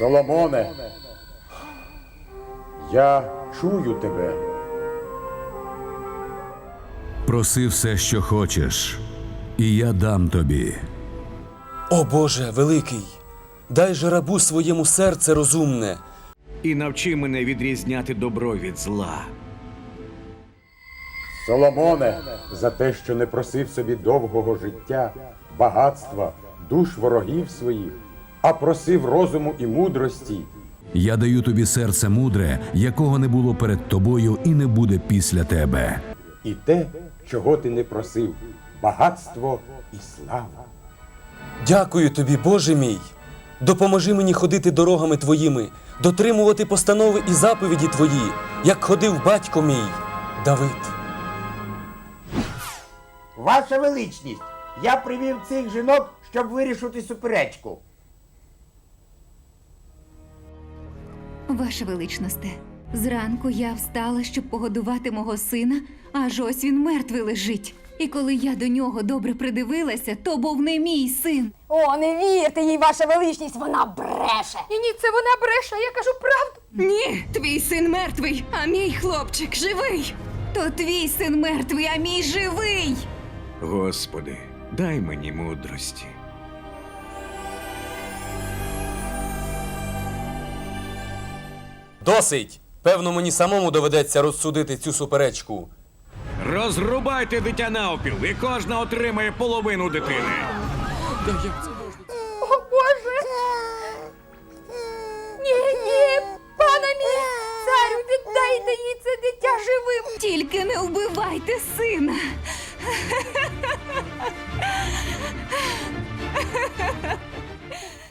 Соломоне, я чую тебе. Проси все, що хочеш, і я дам тобі. О Боже, великий, дай же рабу своєму серце розумне. і навчи мене відрізняти добро від зла. Соломоне, за те, що не просив собі довгого життя, багатства, душ ворогів своїх, а просив розуму і мудрості. Я даю тобі серце мудре, якого не було перед тобою і не буде після тебе. І те, чого ти не просив, багатство і слава. Дякую тобі, Боже мій. Допоможи мені ходити дорогами твоїми, дотримувати постанови і заповіді твої, як ходив батько мій Давид. Ваша величність, я привів цих жінок, щоб вирішити суперечку. Ваше величносте, зранку я встала, щоб погодувати мого сина, аж ось він мертвий лежить. І коли я до нього добре придивилася, то був не мій син. О, не вірте їй, ваша величність, вона бреше. Ні, ні, це вона бреше, я кажу правду. Ні, твій син мертвий, а мій хлопчик живий. То твій син мертвий, а мій живий. Господи, дай мені мудрості. Досить! Певно, мені самому доведеться розсудити цю суперечку. Розрубайте дитя навпіл, і кожна отримає половину дитини. О, Боже. Ні, ні, пане мій, царю, віддайте їй це дитя живим. Тільки не вбивайте сина.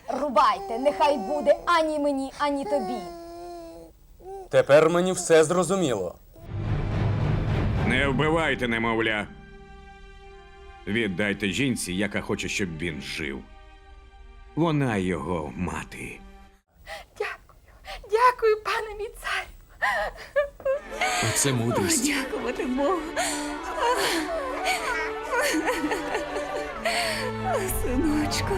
Рубайте, нехай буде ані мені, ані тобі. Тепер мені все зрозуміло. Не вбивайте, немовля. Віддайте жінці, яка хоче, щоб він жив. Вона його мати. Дякую, дякую, пане мій царю. Це мудрість. Дякувати Богу. Синочку.